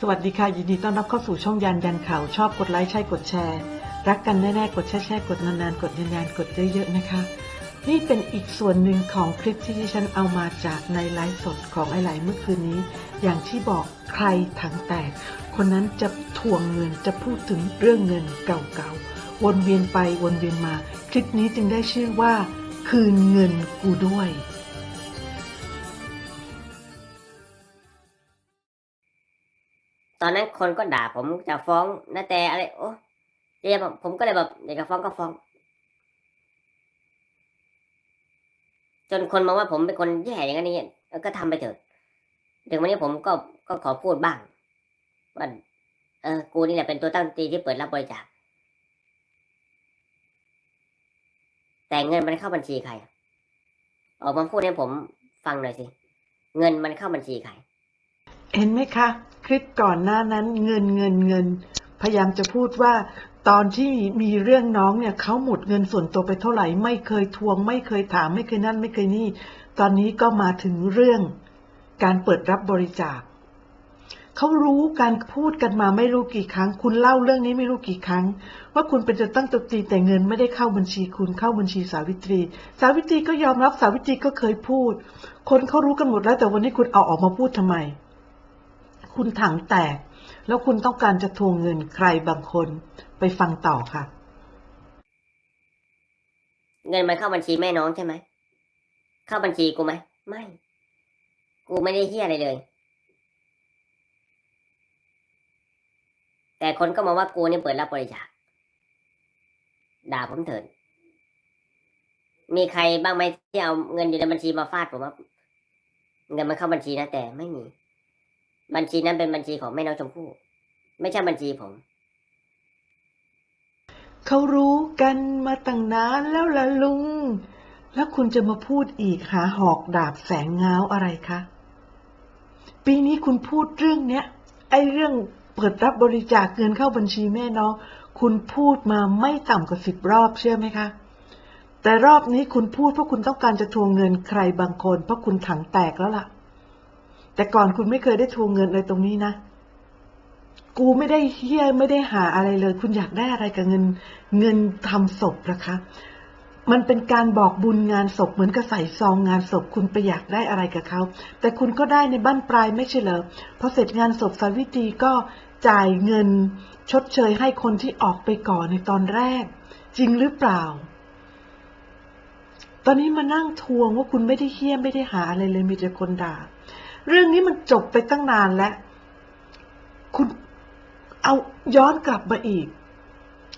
สวัสดีค่ะ ยินดีต้อนรับเข้าสู่ช่องยันยันข่าว ชอบกดไลค์ใช่กดแชร์ รักกันแน่ๆ กดแชร์แชร์กดนานๆ กดนานกดเยอะๆนะคะ นี่เป็นอีกส่วนหนึ่งของคลิปที่ดิฉันเอามาจากในไลฟ์สดของไอไหลเมื่อคืนนี้ อย่างที่บอกใครถังแตก คนนั้นจะทวงเงินจะพูดถึงเรื่องเงินเก่าๆวนเวียนไปวนเวียนมา คลิปนี้จึงได้ชื่อว่า คืนเงินกูด้วย ตอนนั้นคนก็ด่าผมจะฟ้องนาแต่อะไรโอ้เจ๊ผมก็เลยแบบอยากจะฟ้องก็ฟ้อง จนคนมองว่าผมเป็นคนแย่อย่างนี้ก็ทำไปเถอะถึงวันนี้ผมก็ก็ขอพูดบ้างว่าเออกูนี่แหละเป็นตัวตั้งตีที่เปิดรับบริจาคแต่เงินมันเข้าบัญชีใครออกมาพูดให้ผมฟังหน่อยสิ เงินมันเข้าบัญชีใคร เห็นไหมคะ คลิปก่อนหน้านั้นเงินเงินเงิน พยายามจะพูดว่า ตอนที่มีเรื่องน้องเนี่ยเขาหมดเงินส่วนตัวไปเท่าไหร่ ไม่เคยทวง ไม่เคยถามไม่เคยนั่นไม่เคยนี่ ตอนนี้ก็มาถึงเรื่องการเปิดรับบริจาคเขารู้การพูดกันมาไม่รู้กี่ครั้ง คุณเล่าเรื่องนี้ไม่รู้กี่ครั้ง ว่าคุณเป็นจะตั้งตัวตีแต่เงินไม่ได้เข้าบัญชีคุณเข้าบัญชีสาวิตรี สาวิตรีก็ยอมรับสาวิตรีก็เคยพูด คนเขารู้กันหมดแล้วแต่วันนี้คุณเอาออกมาพูดทำไม คุณถังแตก แล้วคุณต้องการจะทวงเงินใครบางคนไปฟังต่อค่ะ เงินมันเข้าบัญชีแม่น้องใช่ไหม เข้าบัญชีกูไหม ไม่ กูไม่ได้เฮี้ยอะไรเลย แต่คนก็มองว่ากูนี่เปิดรับบริจาค ด่าผมเถิด มีใครบ้างไหมที่เอาเงินอยู่ในบัญชีมาฟาดผมว่าเงินมันเข้าบัญชีนะแต่ไม่มี บัญชีนั้นเป็นบัญชีของแม่น้องชมพู่ ไม่ใช่บัญชีผม เขารู้กันมาตั้งนานแล้วล่ะลุง แล้วคุณจะมาพูดอีกหาหอกดาบแสงเงาอะไรคะ ปีนี้คุณพูดเรื่องเนี้ย ไอ้เรื่องเปิดรับบริจาคเงินเข้าบัญชีแม่น้อง คุณพูดมาไม่ต่ำกว่าสิบรอบเชื่อไหมคะ แต่รอบนี้คุณพูดเพราะคุณต้องการจะทวงเงินใครบางคน เพราะคุณถังแตกแล้วล่ะ แต่ก่อนคุณไม่เคยได้ทวงเงินเลยตรงนี้นะ กูไม่ได้เฮี้ยไม่ได้หาอะไรเลย คุณอยากได้อะไรกับเงิน เงินทำศพนะคะ มันเป็นการบอกบุญงานศพเหมือนกับใส่ซองงานศพคุณไปอยากได้อะไรกับเขา แต่คุณก็ได้ในบ้านปลายไม่ใช่เหรอพอเสร็จงานศพสาวิตรีก็จ่ายเงินชดเชยให้คนที่ออกไปก่อนในตอนแรก จริงหรือเปล่า ตอนนี้มานั่งทวงว่าคุณไม่ได้เฮี้ยไม่ได้หาอะไรเลยมีแต่คนด่า เรื่องนี้มันจบไปตั้งนานแล้ว คุณเอาย้อนกลับมาอีก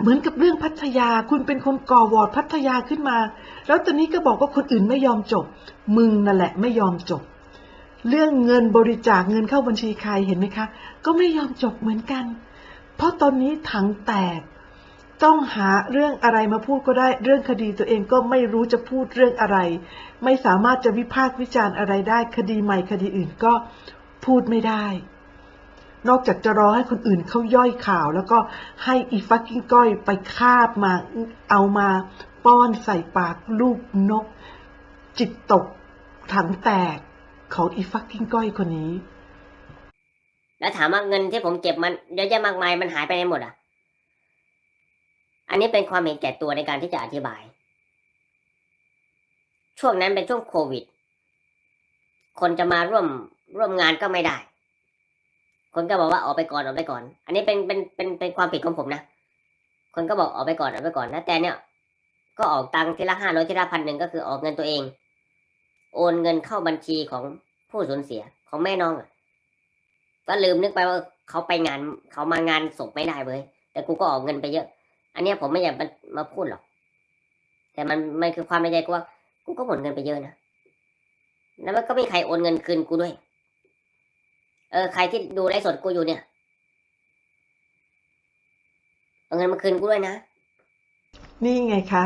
เหมือนกับเรื่องพัทยา คุณเป็นคนก่อวอร์ดพัทยาขึ้นมา แล้วตอนนี้ก็บอกว่าคนอื่นไม่ยอมจบ มึงนั่นแหละไม่ยอมจบ เรื่องเงินบริจาคเงินเข้าบัญชีใครเห็นไหมคะ ก็ไม่ยอมจบเหมือนกัน เพราะตอนนี้ถังแตก ต้องหาเรื่องอะไรมาพูดก็ได้ เรื่องคดีตัวเองก็ไม่รู้จะพูดเรื่องอะไร ไม่สามารถจะวิพากษ์วิจารณ์อะไรได้ คดีใหม่คดีอื่นก็พูดไม่ได้ นอกจากจะรอให้คนอื่นเขาย่อยข่าว แล้วก็ให้อีฟักกิ้งก้อยไปคาบมาเอามาป้อนใส่ปากลูกนก จิตตกถังแตกของอีฟักกิ้งก้อยคนนี้ แล้วถามว่าเงินที่ผมเก็บมันเยอะแยะมากมายมันหายไปไหนหมดอะ อันนี้เป็นความเห็นแก่ตัวในการที่จะอธิบาย ช่วงนั้นเป็นช่วงโควิด คนจะมาร่วมร่วมงานก็ไม่ได้ คนก็บอกว่าออกไปก่อนออกไปก่อน อันนี้เป็นเป็นเป็นเป็นความผิดของผมนะ คนก็บอกออกไปก่อนออกไปก่อนนะแต่เนี่ย ก็ออกตังค์ทีละห้าร้อยทีละพันหนึ่งก็คือออกเงินตัวเอง โอนเงินเข้าบัญชีของผู้สูญเสียของแม่น้องอะก็ลืมนึกไปว่าเขาไปงานเขามางานศพไม่ได้เว้ยแต่กูก็ออกเงินไปเยอะ อันนี้ผมไม่อยากมามาพูดหรอก แต่มันมันคือความในใจกูว่ากูก็หมดเงินไปเยอะนะ แล้วมันก็ไม่มีใครโอนเงินคืนกูด้วย เออ ใครที่ดูไลฟ์สดกูอยู่เนี่ยเอาเงินมาคืนกูด้วยนะ นี่ไงคะ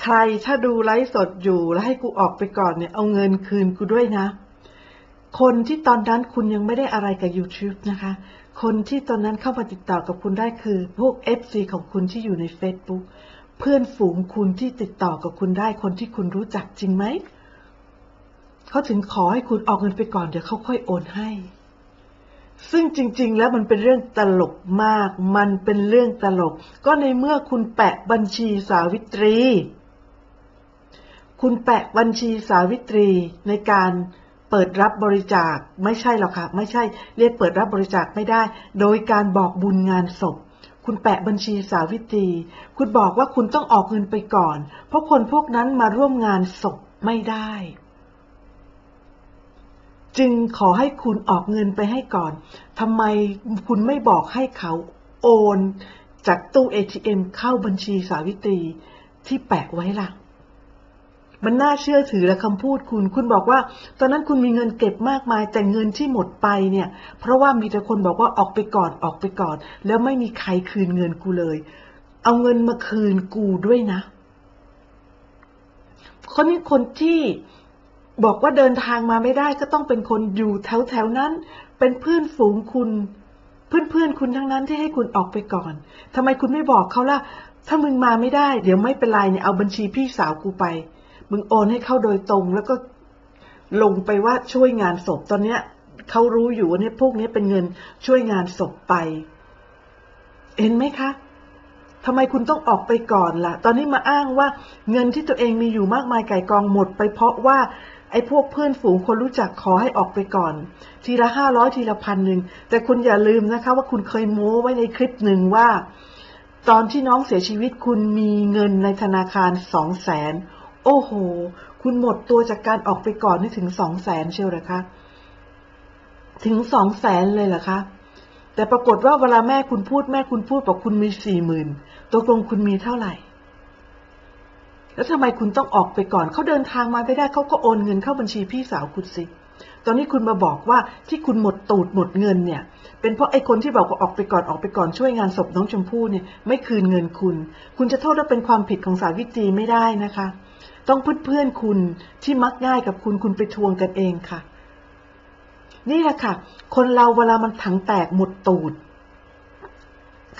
ใครถ้าดูไลฟ์สดอยู่แล้วให้กูออกไปก่อนเนี่ย เอาเงินคืนกูด้วยนะ คนที่ตอนนั้นคุณยังไม่ได้อะไรกับ YouTube นะคะ คนที่ตอนนั้นเข้ามาติดต่อกับคุณได้คือพวก FC ของคุณที่อยู่ใน Facebook เพื่อนฝูงคุณที่ติดต่อกับคุณได้คนที่คุณรู้จักจริงไหม เขาถึงขอให้คุณออกเงินไปก่อนเดี๋ยวเขาค่อยโอนให้ ซึ่งจริง ๆ แล้วมันเป็นเรื่องตลกมาก มันเป็นเรื่องตลก ก็ในเมื่อคุณแปะบัญชีสาวิตรี คุณแปะบัญชีสาวิตรีในการ เปิดรับบริจาคไม่ใช่หรอกค่ะ ไม่ใช่เรียกเปิดรับบริจาคไม่ได้ โดยการบอกบุญงานศพ คุณแปะบัญชีสาวิตรี คุณบอกว่าคุณต้องออกเงินไปก่อน เพราะคนพวกนั้นมาร่วมงานศพไม่ได้ จึงขอให้คุณออกเงินไปให้ก่อนทำไมคุณไม่บอกให้เขาโอน จากตู้ ATM เข้าบัญชีสาวิตรีที่แปะไว้ล่ะ มันน่าเชื่อถือและคำพูดคุณ คุณบอกว่า ตอนนั้นคุณมีเงินเก็บมากมาย แต่เงินที่หมดไปเนี่ย เพราะว่ามีแต่คนบอกว่าออกไปก่อนออกไปก่อน แล้วไม่มีใครคืนเงินกูเลย เอาเงินมาคืนกูด้วยนะคนนี้คนที่บอกว่าเดินทางมาไม่ได้ก็ต้องเป็นคนอยู่แถวแถวๆนั้น เป็นเพื่อนฝูงคุณ เพื่อนเพื่อนๆคุณทั้งนั้นที่ให้คุณออกไปก่อนทำไมคุณไม่บอกเขาล่ะ ถ้ามึงมาไม่ได้ เดี๋ยวไม่เป็นไรเนี่ยเอาบัญชีพี่สาวกูไป มึงโอนให้เข้าโดยตรง แล้วก็ลงไปว่าช่วยงานศพ ตอนเนี้ยเขารู้อยู่ว่าเนี่ยพวกนี้เป็นเงินช่วยงานศพไป เห็นไหมคะทำไมคุณต้องออกไปก่อนล่ะ ตอนนี้มาอ้างว่าเงินที่ตัวเองมีอยู่มากมายไก่กองหมดไปเพราะว่าไอ้พวกเพื่อนฝูงคนรู้จักขอให้ออกไปก่อน ทีละห้าร้อยทีละพันหนึ่งแต่คุณอย่าลืมนะคะ ว่าคุณเคยโม้ไว้ในคลิปหนึ่งว่า ตอนที่น้องเสียชีวิตคุณมีเงินในธนาคารสองแสน โอ้โห คุณหมดตัวจากการออกไปก่อนนี่ถึงสองแสนเชียวเหรอคะ ถึงสองแสนเลยเหรอคะ แต่ปรากฏว่าเวลาแม่คุณพูดแม่คุณพูดบอกคุณมีสี่หมื่นตกลงคุณมีเท่าไหร่ แล้วทำไมคุณต้องออกไปก่อน เขาเดินทางมาไม่ได้เขาก็โอนเงินเข้าบัญชีพี่สาวคุณสิตอนนี้คุณมาบอกว่าที่คุณหมดตูดหมดเงินเนี่ย เป็นเพราะไอ้คนที่บอกว่าออกไปก่อนออกไปก่อนช่วยงานศพน้องชมพู่เนี่ยไม่คืนเงินคุณ คุณจะโทษว่าเป็นความผิดของสาวิตรีไม่ได้นะคะ ต้องเพื่อนๆคุณที่มักง่ายกับคุณคุณไปทวงกันเองค่ะ นี่แหละค่ะ คนเราเวลามันถังแตกหมดตูด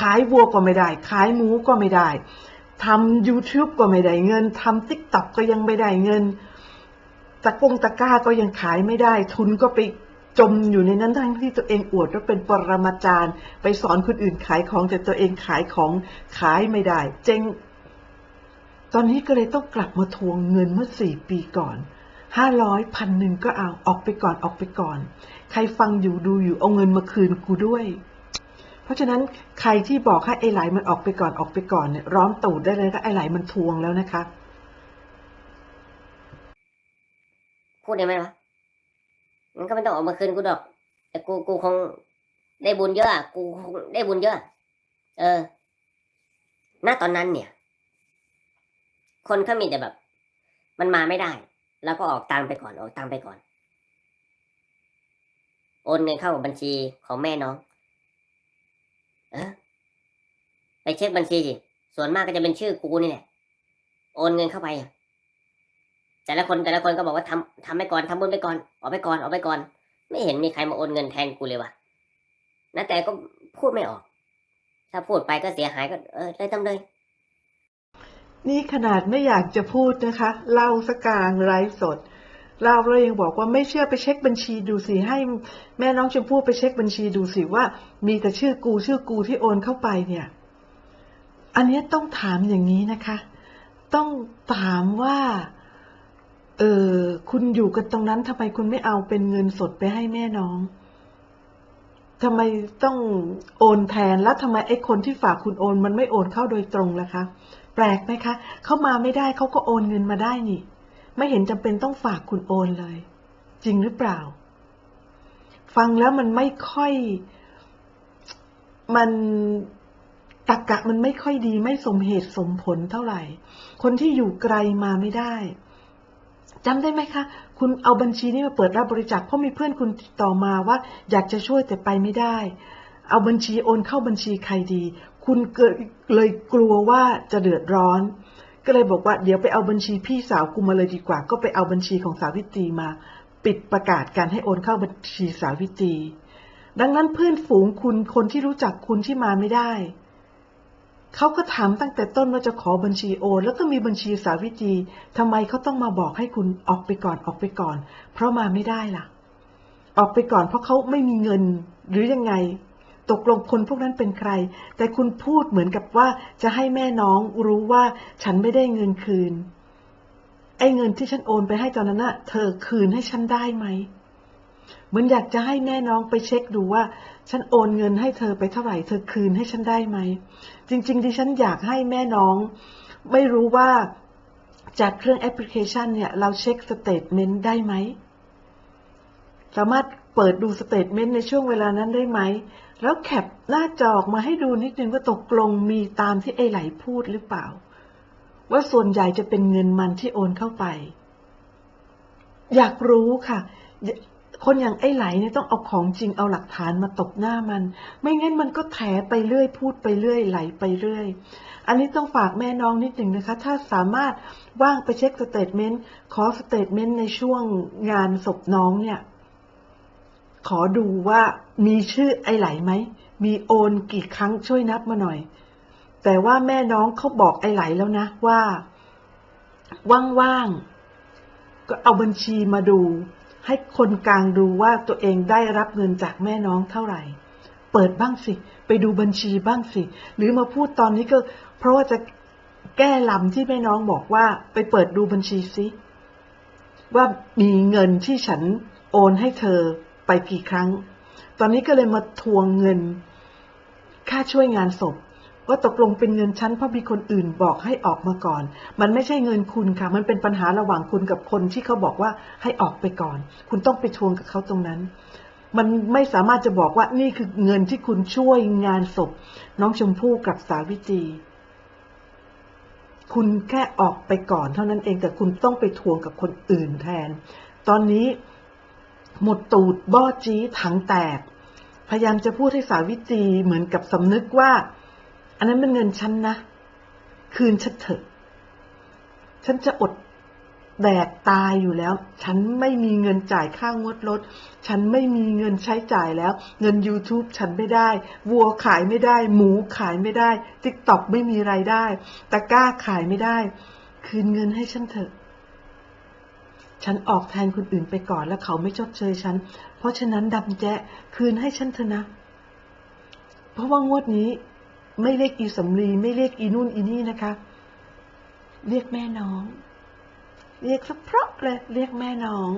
ขายวัวก็ไม่ได้ ขายหมูก็ไม่ได้ทำ YouTube ก็ไม่ได้เงินทำติ๊กต็อกก็ยังไม่ได้เงิน ตะกงตะก้าก็ยังขายไม่ได้ ทุนก็ไปจมอยู่ในนั้นทั้งที่ตัวเองอวดว่าเป็นปรมาจารย์ ไปสอนคนอื่นขายของแต่ตัวเองขายของขายไม่ได้ เจ๊ง ตอนนี้ก็เลยต้องกลับมาทวงเงินเมื่อสี่ปีก่อนห้าร้อยพันหนึ่งก็เอาออกไปก่อนออกไปก่อน ใครฟังอยู่ดูอยู่เอาเงินมาคืนกูด้วย เพราะฉะนั้นใครที่บอกให้ไอ้ไหลมันออกไปก่อนออกไปก่อนเนี่ยร้อนตูดได้เลยก็ไอ้ไหลมันทวงแล้วนะคะพูดได้ไหมวะมันก็ไม่ต้องออกมาคืนกูดอก แต่กูกูคงได้บุญเยอะอะกูคงได้บุญเยอะ เออ ณ ตอนนั้นเนี่ย คนเขามีแต่แบบ มันมาไม่ได้ แล้วก็ออกตังไปก่อน ออกตังไปก่อน โอนเงินเข้าบัญชีของแม่น้อง เออไปเช็คบัญชีสิส่วนมากก็จะเป็นชื่อกูนี่แหละ โอนเงินเข้าไปแต่ละคนแต่ละคนก็บอกว่าทำทำไปก่อนทำบุญไปก่อนออกไปก่อนออกไปก่อน ไม่เห็นมีใครมาโอนเงินแทนกูเลยวะนะแต่ก็พูดไม่ออก ถ้าพูดไปก็เสียหายก็เออเลยทำเลย นี่ขนาดไม่อยากจะพูดนะคะ เล่าสกลางไลฟ์สดเล่าแล้วยังบอกว่าไม่เชื่อไปเช็คบัญชีดูสิ ให้แม่น้องชมพู่ไปเช็คบัญชีดูสิว่า มีแต่ชื่อกูชื่อกูที่โอนเข้าไปเนี่ย อันนี้ต้องถามอย่างนี้นะคะ ต้องถามว่า เออคุณอยู่กันตรงนั้นทำไมคุณไม่เอาเป็นเงินสดไปให้แม่น้องทำไมต้องโอนแทนแล้วทำไมไอ้คนที่ฝากคุณโอน มันไม่โอนเข้าโดยตรงล่ะคะ แปลกไหมคะ เขามาไม่ได้เขาก็โอนเงินมาได้นี่ ไม่เห็นจำเป็นต้องฝากคุณโอนเลย จริงหรือเปล่า ฟังแล้วมันไม่ค่อย มันตรกกะมันไม่ค่อยดีไม่สมเหตุสมผลเท่าไหร่ คนที่อยู่ไกลมาไม่ได้จำได้ไหมคะ คุณเอาบัญชีนี้มาเปิดรับบริจาคเพราะมีเพื่อนคุณติดต่อมาว่า อยากจะช่วยแต่ไปไม่ได้ เอาบัญชีโอนเข้าบัญชีใครดี คุณเกิดเลยกลัวว่าจะเดือดร้อน ก็เลยบอกว่าเดี๋ยวไปเอาบัญชีพี่สาวกูมาเลยดีกว่า ก็ไปเอาบัญชีของสาวิตรีมา ปิดประกาศการให้โอนเข้าบัญชีสาวิตรีดังนั้นเพื่อนฝูงคุณคนที่รู้จักคุณที่มาไม่ได้ เขาก็ถามตั้งแต่ต้นว่าจะขอบัญชีโอน แล้วก็มีบัญชีสาวิตรีทำไมเขาต้องมาบอกให้คุณออกไปก่อนออกไปก่อน เพราะมาไม่ได้ล่ะ ออกไปก่อนเพราะเขาไม่มีเงินหรือยังไง ตกลงคนพวกนั้นเป็นใคร แต่คุณพูดเหมือนกับว่าจะให้แม่น้องรู้ว่าฉันไม่ได้เงินคืน ไอ้เงินที่ฉันโอนไปให้ตอนนั้นน่ะเธอคืนให้ฉันได้ไหม เหมือนอยากจะให้แม่น้องไปเช็คดูว่า ฉันโอนเงินให้เธอไปเท่าไหร่ เธอคืนให้ฉันได้ไหม จริงๆดิฉันอยากให้แม่น้อง ไม่รู้ว่าจากเครื่องแอปพลิเคชันเนี่ย เราเช็คสเตทเมนต์ได้ไหม สามารถเปิดดูสเตทเมนต์ในช่วงเวลานั้นได้ไหม แล้วแคปหน้าจอออกมาให้ดูนิดนึงว่าตกลงมีตามที่ไอ้ไหลพูดหรือเปล่า ว่าส่วนใหญ่จะเป็นเงินมันที่โอนเข้าไป อยากรู้ค่ะ คนอย่างไอ้ไหลเนี่ยต้องเอาของจริงเอาหลักฐานมาตบหน้ามัน ไม่งั้นมันก็แถไปเรื่อย พูดไปเรื่อย ไหลไปเรื่อย อันนี้ต้องฝากแม่น้องนิดหนึ่งนะคะ ถ้าสามารถว่างไปเช็คสเตทเมนต์ขอสเตทเมนต์ในช่วงงานศพน้องเนี่ย ขอดูว่ามีชื่อไอ้ไหลไหม มีโอนกี่ครั้งช่วยนับมาหน่อย แต่ว่าแม่น้องเขาบอกไอ้ไหลแล้วนะว่า ว่างๆ ก็เอาบัญชีมาดู ให้คนกลางดูว่าตัวเองได้รับเงินจากแม่น้องเท่าไหร่ เปิดบ้างสิ ไปดูบัญชีบ้างสิ หรือมาพูดตอนนี้ก็ เพราะว่าจะแก้ลำที่แม่น้องบอกว่า ไปเปิดดูบัญชีสิว่ามีเงินที่ฉันโอนให้เธอ ไปกี่ครั้ง ตอนนี้ก็เลยมาทวงเงิน ค่าช่วยงานศพ ว่าตกลงเป็นเงินฉันเพราะมีคนอื่นบอกให้ออกมาก่อน มันไม่ใช่เงินคุณค่ะ มันเป็นปัญหาระหว่างคุณกับคนที่เขาบอกว่าให้ออกไปก่อน คุณต้องไปทวงกับเขาตรงนั้น มันไม่สามารถจะบอกว่านี่คือเงินที่คุณช่วยงานศพ น้องชมพู่กับสาวิตรีคุณแค่ออกไปก่อนเท่านั้นเองแต่คุณต้องไปทวงกับคนอื่นแทน ตอนนี้ หมดตูดบ้อจี้ถังแตก พยายามจะพูดให้สาวิตรีเหมือนกับสำนึกว่า อันนั้นเป็นเงินฉันนะ คืนฉันเถอะ ฉันจะอดแดกตายอยู่แล้ว ฉันไม่มีเงินจ่ายค่างวดรถ ฉันไม่มีเงินใช้จ่ายแล้ว เงิน YouTube ฉันไม่ได้ วัวขายไม่ได้ หมูขายไม่ได้ ติ๊กต็อกไม่มีไรายได้ ตะกร้าขายไม่ได้ คืนเงินให้ฉันเถอะ ฉันออกแทนคนอื่นไปก่อนแล้วเขาไม่ชดเชยฉัน เพราะฉะนั้นดำแจ๊คืนให้ฉันเถอะนะ เพราะว่างวดนี้ ไม่เรียกอีสำลีไม่เรียกอีนู่นอีนี่นะคะ เรียกแม่น้อง เรียกสักเพราะเลยเรียกแม่น้อง